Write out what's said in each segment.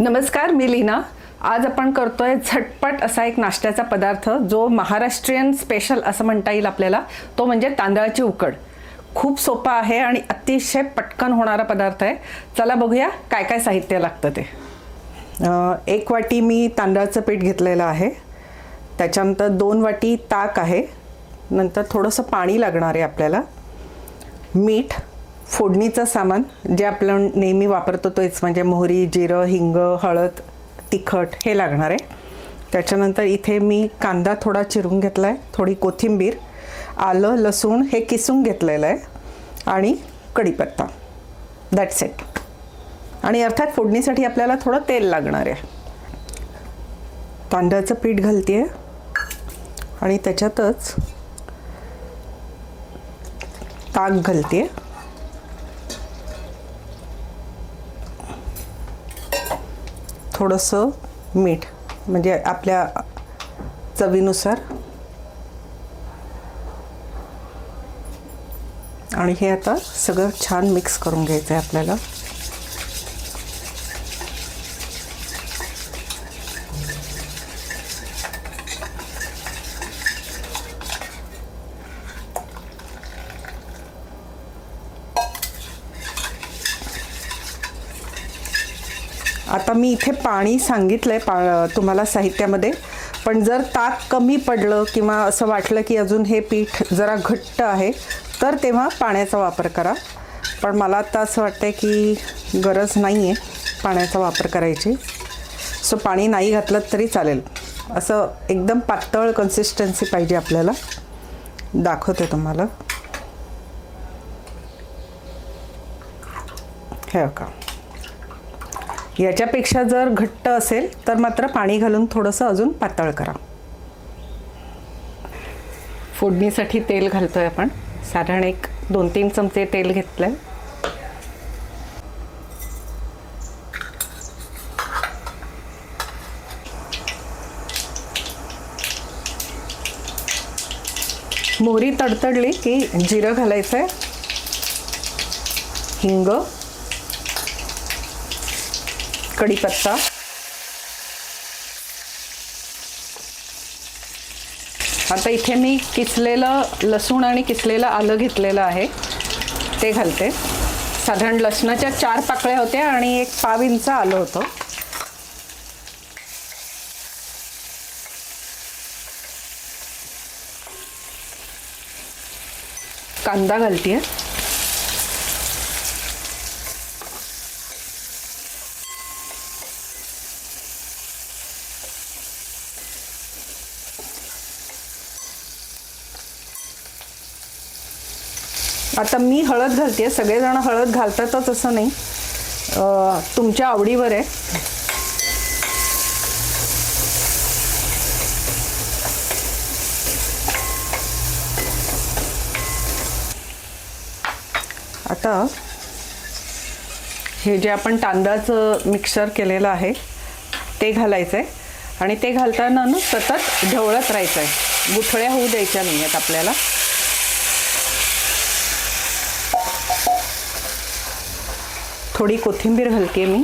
नमस्कार मी लीना. आज आपण करतोय झटपट असा एक नाश्त्याचा पदार्थ जो महाराष्ट्रीयन स्पेशल असं म्हणता येईल आपल्याला. तो म्हणजे तांदळाची उकड. खूप सोपा आहे आणि अतिशय पटकन होणारा पदार्थ आहे. चला बघूया काय काय साहित्य लागतं ते. एक वाटी मी तांदळाचं पीठ घेतलेलं आहे. त्याच्यानंतर दोन वाटी ताक आहे. नंतर थोडंसं पाणी लागणार आहे आपल्याला. मीठ फोडणीचं सामान जे आपण नेहमी वापरतो तोच म्हणजे मोहरी जिरं हिंग हळद तिखट हे लागणार आहे. त्याच्यानंतर इथे मी कांदा थोडा चिरून घेतला आहे थोडी कोथिंबीर आलं लसूण हे किसून घेतलेलं आहे आणि कढीपत्ता. दॅट्स इट आणि अर्थात फोडणीसाठी आपल्याला थोडं तेल लागणार आहे. तांदळाचं पीठ घालते आणि त्याच्यातच ताक घालते आहे थोडंसं मीठ म्हणजे आपल्या चवीनुसार. आणि हे आता सगळं छान मिक्स करून घ्यायचं आहे आपल्याला. आता मी इथे पाणी सांगितलंय पा तुम्हाला साहित्यामध्ये. पण जर ताक कमी पडलं किंवा असं वाटलं की अजून हे पीठ जरा घट्ट आहे तर तेव्हा पाण्याचा वापर करा. पण मला आता असं वाटतं की गरज नाही आहे पाण्याचा वापर करायची. सो पाणी नाही घातलं तरी चालेल. असं एकदम पातळ कन्सिस्टन्सी पाहिजे आपल्याला. दाखवते तुम्हाला. हे का याच्यापेक्षा जर घट्ट असेल तर मात्र पाणी घालून थोडंसं अजून पातळ करा. फोडणीसाठी तेल घालतोय आपण. साधारण एक दोन तीन चमचे तेल घेतलंय. मोहरी तडतडली की जिरं घालायचं आहे हिंग कढीपत्ता आता इथे मी किसलेलं लसूण आणि किसलेलं आलं घेतलेलं आहे. ते घालते. साधारण लसणाच्या चार पाकळ्या होत्या आणि एक पाव इंच आलं होतं. कांदा घालते आता मी हळद घालते सगळेजण हळद घालतातच असं नाही. तुमच्या आवडीवर आहे. आता हे जे आपण तांदळाचं मिक्सर केलेलं आहे ते घालायचं आहे आणि ते घालताना ना सतत ढवळत राहायचं आहे गुठळ्या होऊ द्यायच्या नाही आहेत आपल्याला. थोडी कोथिंबीर घालते मी.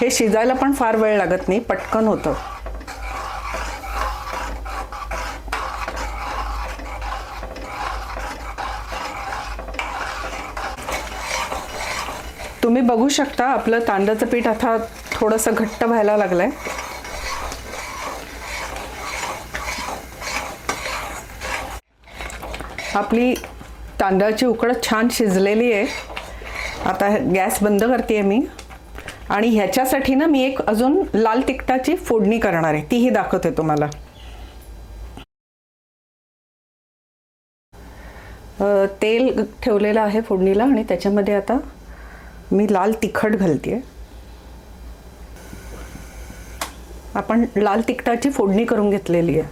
हे शिजायला पण फार वेळ लागत नाही पटकन होतं. तुम्ही बघू शकता आपलं तांदळाचं पीठ आता थोडंसं घट्ट व्हायला लागलंय. आपली तांदळाची उकड छान शिजलेली आहे. आता गॅस बंद करते मी. आणि ह्याच्यासाठी ना मी एक अजून लाल तिखटाची फोडणी करणार आहे. तीही दाखवते तुम्हाला. तेल ठेवलेलं आहे फोडणीला आणि त्याच्यामध्ये आता मी लाल तिखट घालते आपण लाल तिखटाची फोडणी करून घेतलेली आहे.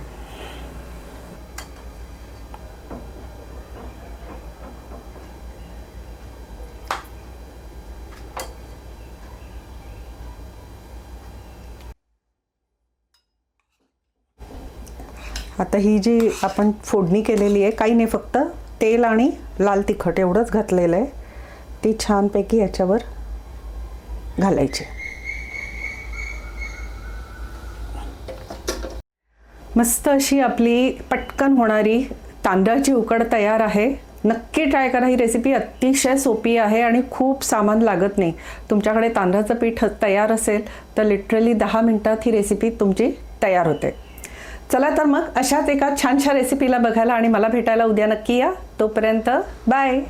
आता ही जी आपण फोडणी केलेली आहे काही नाही फक्त तेल आणि लाल तिखट एवढंच घातलेलं आहे. ती छानपैकी याच्यावर घालायची. मस्त अशी आपली पटकन होणारी तांदळाची उकड तयार आहे. नक्की ट्राय करा ही रेसिपी अतिशय सोपी आहे आणि खूप सामान लागत नाही. तुमच्याकडे तांदळाचं पीठ तयार असेल तर लिटरली दहा मिनटात ही रेसिपी तुमची तयार होते. चला तर मग अशाच एका छानशा रेसिपीला बघायला आणि मला भेटायला उद्या नक्की या. तोपर्यंत बाय